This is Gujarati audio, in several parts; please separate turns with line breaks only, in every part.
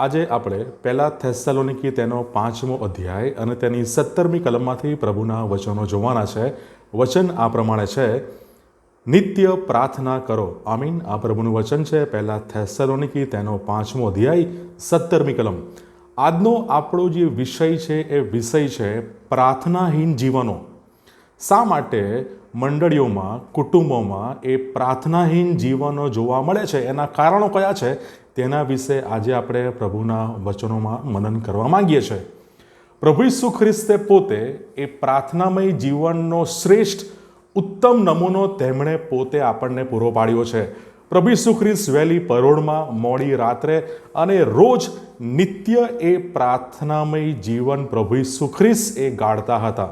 આજે આપણે પહેલા થેસ્સલોનિકી તેનો પાંચમો અધ્યાય અને તેની સત્તરમી કલમમાંથી પ્રભુના વચનો જોવાના છે. વચન આ પ્રમાણે છે, નિત્ય પ્રાર્થના કરો. આમીન. આ પ્રભુનું વચન છે, પહેલા થેસ્સલોનિકી તેનો પાંચમો અધ્યાય, સત્તરમી કલમ. આજનો આપણો જે વિષય છે, એ વિષય છે, પ્રાર્થનાહીન જીવનો. શા માટે મંડળીઓમાં, કુટુંબોમાં એ પ્રાર્થનાહીન જીવનો જોવા મળે છે? એના કારણો કયા છે? તેના વિશે આજે આપણે પ્રભુના વચનોમાં મનન કરવા માંગીએ છીએ. પ્રભુ ઈસુ ખ્રિસ્તે પોતે એ પ્રાર્થનામય જીવનનો શ્રેષ્ઠ, ઉત્તમ નમૂનો તેમણે પોતે આપણને પૂરો પાડ્યો છે. પ્રભુ ઈસુ ખ્રિસ્ત વહેલી પરોળમાં મોડી રાત્રે અને રોજ નિત્ય એ પ્રાર્થનામય જીવન પ્રભુ ઈસુ ખ્રિસ્ત એ ગાળતા હતા.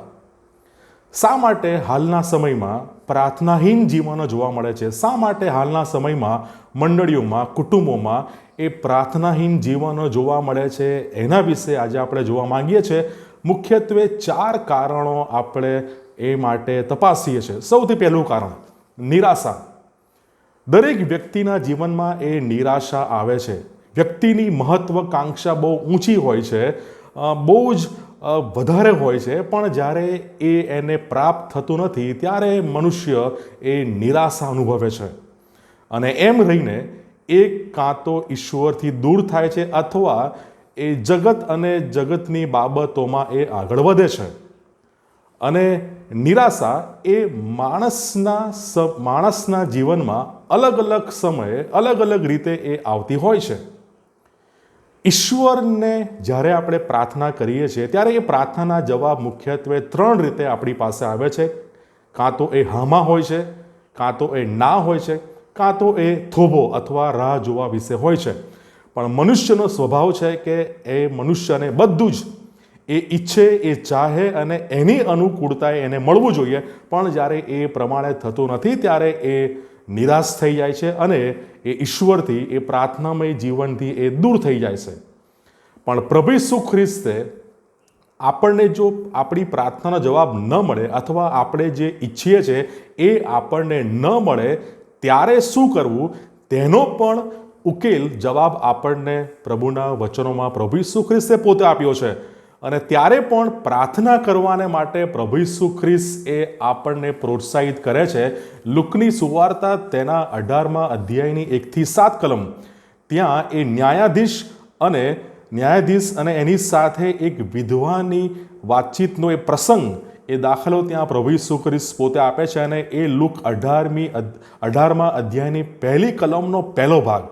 શા માટે હાલના સમયમાં પ્રાર્થનાહીન જીવનો જોવા મળે છે? શા માટે હાલના સમયમાં મંડળીઓમાં, કુટુંબોમાં એ પ્રાર્થનાહીન જીવનો જોવા મળે છે? એના વિશે આજે આપણે જોવા માંગીએ છીએ. મુખ્યત્વે ચાર કારણો આપણે એ માટે તપાસીએ છીએ. સૌથી પહેલું કારણ, નિરાશા. દરેક વ્યક્તિના જીવનમાં એ નિરાશા આવે છે. વ્યક્તિની મહત્વકાંક્ષા બહુ ઊંચી હોય છે. બહુ જ વધારે હોય છે, પણ જ્યારે એ એને પ્રાપ્ત થતું નથી, ત્યારે મનુષ્ય એ નિરાશા અનુભવે છે. અને એમ રહીને એ કાં તો ઈશ્વરથી દૂર થાય છે, અથવા એ જગત અને જગતની બાબતોમાં એ આગળ વધે છે. અને નિરાશા એ માણસના માણસના જીવનમાં અલગ અલગ સમયે અલગ અલગ રીતે એ આવતી હોય છે. ઈશ્વરને જ્યારે આપણે પ્રાર્થના કરીએ છીએ, ત્યારે એ પ્રાર્થના જવાબ મુખ્યત્વે ત્રણ રીતે આપણી પાસે આવે છે. કાં તો એ હામાં હોય છે, કાં તો એ ના હોય છે, કાં તો એ થોભો અથવા રાહ જોવા વિશે હોય છે. પણ મનુષ્યનો સ્વભાવ છે કે એ મનુષ્યને બધું જ, એ ઈચ્છે, એ ચાહે અને એની અનુકૂળતાએ એને મળવું જોઈએ. પણ જ્યારે એ પ્રમાણે થતું નથી, ત્યારે એ નિરાશ થઈ જાય છે અને એ ઈશ્વરથી, એ પ્રાર્થનામય જીવનથી એ દૂર થઈ જાય છે. પણ પ્રભુ ઈસુ ખ્રિસ્તે આપણને જો આપણી પ્રાર્થનાનો જવાબ ન મળે અથવા આપણે જે ઈચ્છીએ છીએ એ આપણને ન મળે, ત્યારે શું કરવું? તેનો પણ ઉકેલ, જવાબ આપણને પ્રભુના વચનોમાં પ્રભુ ઈસુ ખ્રિસ્તે પોતે આપ્યો છે. અને ત્યારે પણ પ્રાર્થના કરવાને માટે પ્રભુ ઈસુ ખ્રિસ્ત એ આપણને પ્રોત્સાહિત કરે છે. લુકની સુવાર્તા તેના અઢારમાં અધ્યાયની એકથી સાત કલમ. ત્યાં એ ન્યાયાધીશ અને ન્યાયાધીશ અને એની સાથે એક વિધવાની વાતચીતનો એ પ્રસંગ એ દાખલો ત્યાં પ્રભુ ઈસુ ખ્રિસ્ત પોતે આપે છે અને એ લુક અઢારમી અઢારમાં અધ્યાયની પહેલી કલમનો પહેલો ભાગ.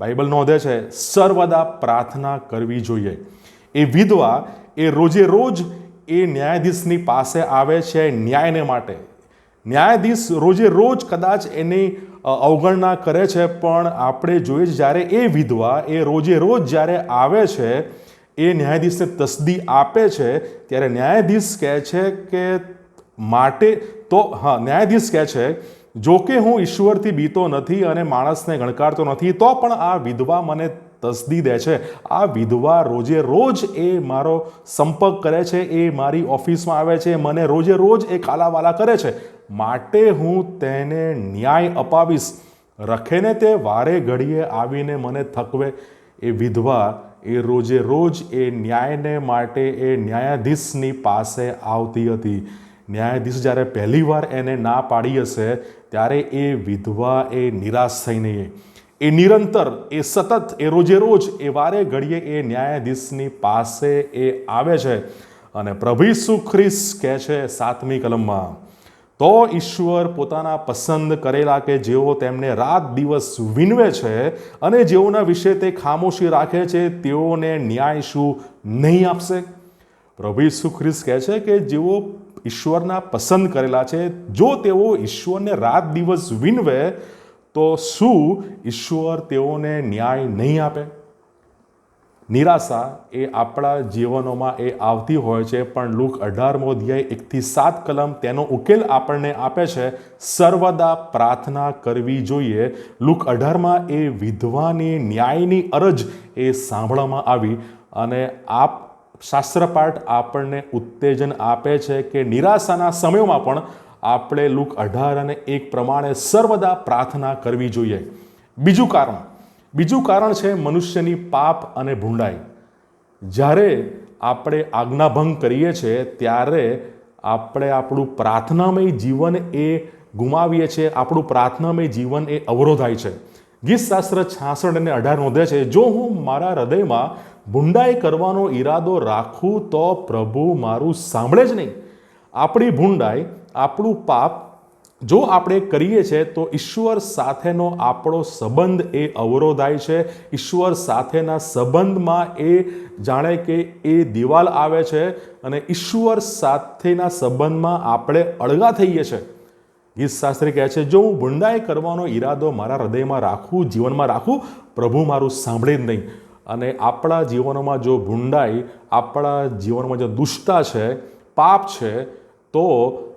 બાઇબલ નોંધે છે, સર્વદા પ્રાર્થના કરવી જોઈએ. એ વિધવા એ રોજે રોજ એ ન્યાયાધીશની પાસે આવે છે ન્યાયને માટે. ન્યાયાધીશ રોજે રોજ કદાચ એની અવગણના કરે છે, પણ આપણે જોઈએ જ્યારે એ વિધવા એ રોજે રોજ જ્યારે આવે છે, એ ન્યાયાધીશને તસદી આપે છે, ત્યારે ન્યાયાધીશ કહે છે કે માટે, તો, હા, ન્યાયાધીશ કહે છે, જો કે હું ઈશ્વરથી બીતો નથી અને માણસને ગણકારતો નથી, તો પણ આ વિધવા મને તસદી દે છે. આ વિધવા રોજે રોજ એ મારો સંપર્ક કરે છે, એ મારી ઓફિસમાં આવે છે, મને રોજે રોજ એ કાલાવાલા કરે છે. માટે હું તેને ન્યાય અપાવીશ. રખેને તે વારે ઘડીએ આવીને મને થકવે. એ વિધવા એ રોજે રોજ એ ન્યાયને માટે એ ન્યાયાધીશની પાસે આવતી હતી. ન્યાયાધીશ જ્યારે પહેલીવાર એને ના પાડી હશે, ત્યારે એ વિધવા એ નિરાશ થઈને એ નિરંતર, એ સતત, એ રોજે રોજ એ વારે ઘડીએ એ ન્યાયાધીશની પાસે એ આવે છે અને પ્રભુ સુખ્રિસ કહે છે સાતમી કલમમાં, તો ઈશ્વર પોતાના પસંદ કરેલા કે જેઓ તેમને રાત દિવસ વિનવે છે અને જેઓના વિશે તે ખામોશી રાખે છે, તેઓને ન્યાય શું નહીં આપશે? પ્રભુ ઈસુ કહે છે કે જેઓ ઈશ્વરના પસંદ કરેલા છે, જો તેઓ ઈશ્વરને રાત દિવસ વિનવે તો શું ઈશ્વર તેઓને ન્યાય નહીં આપે? નિરાશા એ આપણા જીવનોમાં એ આવતી હોય છે, પણ લુક અઢારમો અધ્યાય એકથી સાત કલમ તેનો ઉકેલ આપણને આપે છે, સર્વદા પ્રાર્થના કરવી જોઈએ. લુક અઢારમાં એ વિધવાની ન્યાયની અરજ એ સાંભળવામાં આવી અને આપ શાસ્ત્રપાઠ આપણને ઉત્તેજન આપે છે કે નિરાશાના સમયોમાં પણ આપણે લુક અઢાર અને એક પ્રમાણે સર્વદા પ્રાર્થના કરવી જોઈએ. બીજું કારણ બીજું કારણ છે મનુષ્યની પાપ અને ભૂંડાઈ. જ્યારે આપણે આજ્ઞાભંગ કરીએ છીએ, ત્યારે આપણે આપણું પ્રાર્થનામય જીવન એ ગુમાવીએ છીએ, આપણું પ્રાર્થનામય જીવન એ અવરોધાય છે. ગીતશાસ્ત્ર છાસઠ અને અઢાર નોંધે છે, જો હું મારા હૃદયમાં ભૂંડાઈ કરવાનો ઈરાદો રાખું, તો પ્રભુ મારું સાંભળે જ નહીં. આપણી ભૂંડાઈ આપણું પાપ જો આપણે કરીએ છીએ તો ઈશ્વર સાથેનો આપણો સંબંધ એ અવરોધાય છે. ઈશ્વર સાથેના સંબંધમાં એ જાણે કે એ દિવાલ આવે છે અને ઈશ્વર સાથેના સંબંધમાં આપણે અળગા થઈએ છીએ ગીતશાસ્ત્રી કહે છે, જો હું ભૂંડાઈ કરવાનો ઈરાદો મારા હૃદયમાં રાખું, જીવનમાં રાખું, પ્રભુ મારું સાંભળે જ નહીં. અને આપણા જીવનમાં જો ભૂંડાઈ, આપણા જીવનમાં જો દુષ્ટતા છે, પાપ છે, તો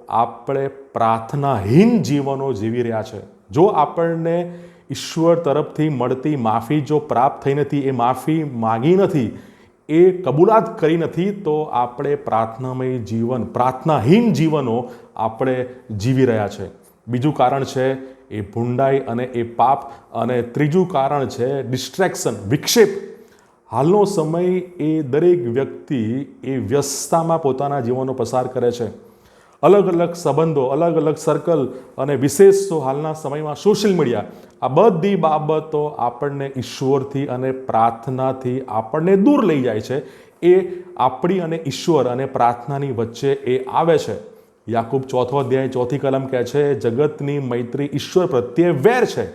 આપણે પ્રાર્થનાહીન જીવનો જીવી રહ્યા છે. જો આપણને ઈશ્વર તરફથી મળતી માફી જો પ્રાપ્ત થઈ નથી, એ માફી માગી નથી, એ કબૂલાત કરી નથી, તો આપણે પ્રાર્થનામય જીવન, પ્રાર્થનાહીન જીવનો આપણે જીવી રહ્યા છે. બીજું કારણ છે એ ભૂંડાઈ અને એ પાપ અને ત્રીજું કારણ છે ડિસ્ટ્રેક્શન, વિક્ષેપ. હાલનો સમય એ દરેક વ્યક્તિ એ વ્યસ્તતામાં પોતાના જીવનો પસાર કરે છે. અલગ અલગ સંબંધો અલગ અલગ સર્કલ અને વિશેષ તો હાલના સમયમાં સોશિયલ મીડિયા આ બધી બાબતો આપણને ઈશ્વરથી અને પ્રાર્થનાથી આપણને દૂર લઈ જાય છે. એ આપણી અને ઈશ્વર અને પ્રાર્થનાની વચ્ચે એ આવે છે. યાકૂબ ચોથો અધ્યાય ચોથી કલમ કહે છે, જગતની મૈત્રી ઈશ્વર પ્રત્યે વેર છે.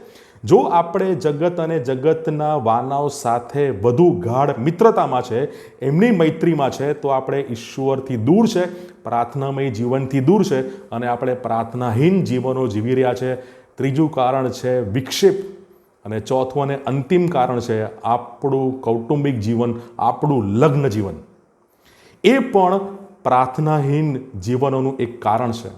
જો આપણે જગત અને જગતના વાનાઓ સાથે વધુ ગાઢ મિત્રતામાં છે, એમની મૈત્રીમાં છે, તો આપણે ઈશ્વરથી દૂર છે, પ્રાર્થનામય જીવનથી દૂર છે અને આપણે પ્રાર્થનાહીન જીવનો જીવી રહ્યા છે. ત્રીજું કારણ છે વિક્ષેપ અને ચોથું અને અંતિમ કારણ છે આપણું કૌટુંબિક જીવન, આપણું લગ્ન જીવન. એ પણ પ્રાર્થનાહીન જીવનોનું એક કારણ છે.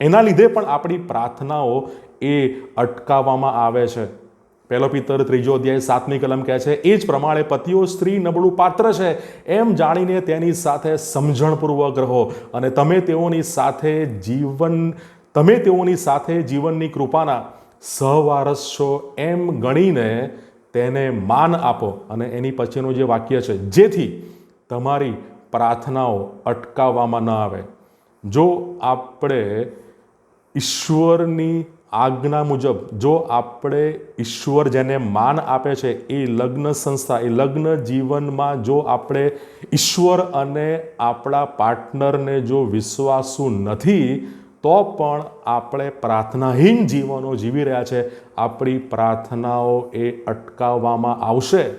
એના લીધે પણ આપણી પ્રાર્થનાઓ એ અટકાવવામાં આવે છે. પહેલો પિત્તર ત્રીજો અધ્યાય સાતમી કલમ કહે છે, એ જ પ્રમાણે પતિઓ સ્ત્રી નબળું પાત્ર છે, એમ જાણીને તેની સાથે સમજણપૂર્વક રહો અને તમે તેઓની સાથે જીવન, તમે તેઓની સાથે જીવનની કૃપાના સહવારસ છો એમ ગણીને તેને માન આપો. અને એની પછીનું જે વાક્ય છે, જેથી તમારી પ્રાર્થનાઓ અટકાવવામાં ન આવે. જો આપણે ઈશ્વરની આજ્ઞા મુજબ જો આપણે ઈશ્વર જેને માન આપે છે, એ લગ્ન સંસ્થા, એ લગ્ન જીવનમાં જો આપણે ઈશ્વર અને આપણા પાર્ટનરને જો વિશ્વાસુ નથી, તો પણ આપણે પ્રાર્થનાહીન જીવનો જીવી રહ્યા છે. આપણી પ્રાર્થનાઓ એ અટકાવવામાં આવશે.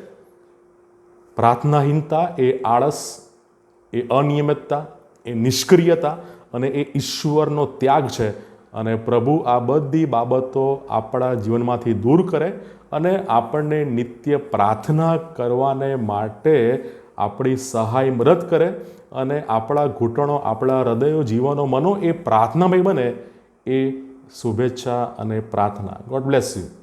પ્રાર્થનાહીનતા એ આળસ, એ અનિયમિતતા, એ નિષ્ક્રિયતા અને એ ઈશ્વરનો ત્યાગ છે. અને પ્રભુ આ બધી બાબતો આપણા જીવનમાંથી દૂર કરે અને આપણને નિત્ય પ્રાર્થના કરવાને માટે આપણી સહાય મદદ કરે અને આપણા ઘૂંટણો, આપણા હૃદયો, જીવનો, મનો એ પ્રાર્થનામય બને એ શુભેચ્છા અને પ્રાર્થના. God bless you